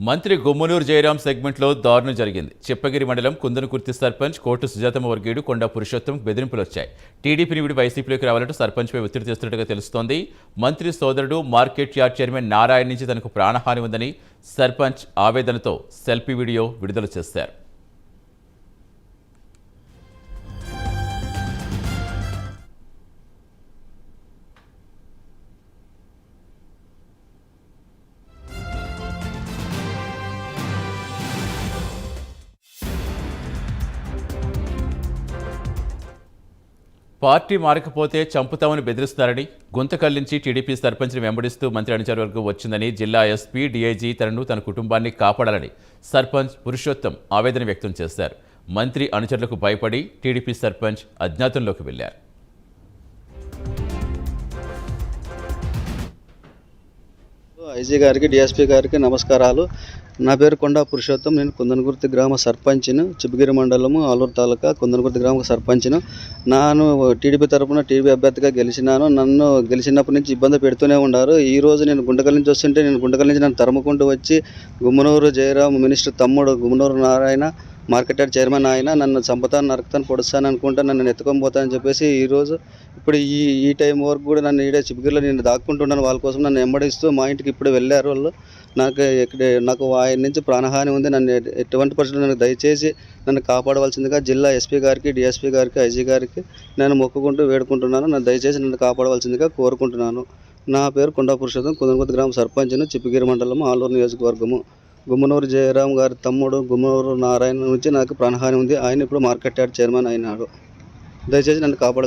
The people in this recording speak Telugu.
మంత్రి గుమ్మనూరు జయరాం సెగ్మెంట్లో దారుణం జరిగింది. చిప్పగిరి మండలం కుందనకుర్తి సర్పంచ్ కోటు సుజాతమ్మ వర్గీయుడు కొండా పురుషోత్తం బెదిరింపులు వచ్చాయి టీడీపీని విడి వైసీపీలోకి రావాలంటూ సర్పంచ్పై ఒత్తిడి తెస్తున్నట్టుగా తెలుస్తోంది. మంత్రి సోదరుడు మార్కెట్ యార్డ్ చైర్మన్ నారాయణ నుంచి తనకు ప్రాణహాని ఉందని సర్పంచ్ ఆవేదనతో సెల్ఫీ వీడియో విడుదల చేశారు. పార్టీ మారకపోతే చంపుతామని బెదిరిస్తున్నారని గుంతకల్లించి టీడీపీ సర్పంచ్ని వెంబడిస్తూ మంత్రి అనుచర వచ్చిందని జిల్లా ఎస్పీ డీఐజీ తనను తన కుటుంబాన్ని కాపాడాలని సర్పంచ్ పురుషోత్తం ఆవేదన వ్యక్తం చేశారు. మంత్రి అనుచరులకు భయపడి టీడీపీ సర్పంచ్ అజ్ఞాతంలోకి వెళ్ళారు ఐజీ గారికి డిఎస్పీ గారికి నమస్కారాలు. నా పేరు కొండా పురుషోత్తం. నేను కుందనగుర్తి గ్రామ సర్పంచ్ను చిప్పగిరి మండలము ఆలూరు తాలూకా కుందనగుర్తి గ్రామ సర్పంచ్ను. నాను టీడీపీ తరఫున టీడీపీ అభ్యర్థిగా గెలిచినాను. నన్ను గెలిచినప్పటి నుంచి ఇబ్బంది పెడుతూనే ఉన్నారు ఈ రోజు నేను గుంటకల్ నుంచి వస్తుంటే నేను గుంటకల్ నుంచి నన్ను తరుముకుంటూ వచ్చి గుమ్మనూరు జయరాం మినిస్టర్ తమ్ముడు గుమ్మనూరు నారాయణ మార్కెటర్ చైర్మన్ ఆయన నన్ను చంపుతాను నరుకుతాను పొడుస్తాను అనుకుంటా నన్ను ఎత్తుకొని పోతానని చెప్పేసి ఈరోజు ఇప్పుడు ఈ ఈ టైం వరకు కూడా నన్ను ఈడే చిపిగిరిలో నేను దాక్కుంటున్నాను. వాళ్ళ కోసం నన్ను ఎంబడిస్తూ మా ఇంటికి ఇప్పుడు వెళ్ళారు వాళ్ళు. నాకు ఎక్కడ నాకు ఆయన నుంచి ప్రాణహాని ఉంది. నన్ను ఎటువంటి పరిస్థితులు నన్ను దయచేసి నన్ను కాపాడవలసిందిగా జిల్లా ఎస్పీ గారికి డిఎస్పీ గారికి ఐజీ గారికి నేను మొక్కుకుంటూ వేడుకుంటున్నాను. నన్ను దయచేసి నన్ను కాపాడవలసిందిగా కోరుకుంటున్నాను. నా పేరు కొండా పురుషోత్తం కుందనకొత్త గ్రామ సర్పంచ్ను చిప్పగిరి మండలం ఆలూరు నియోజకవర్గము. గుమ్మనూరు జయరాం గారి తమ్ముడు గుమ్మనూరు నారాయణ నుంచి నాకు ప్రాణహాని ఉంది. ఆయన ఇప్పుడు మార్కెట్ యార్డ్ చైర్మన్ అయినాడు. దయచేసి నన్ను కాపాడాల్సి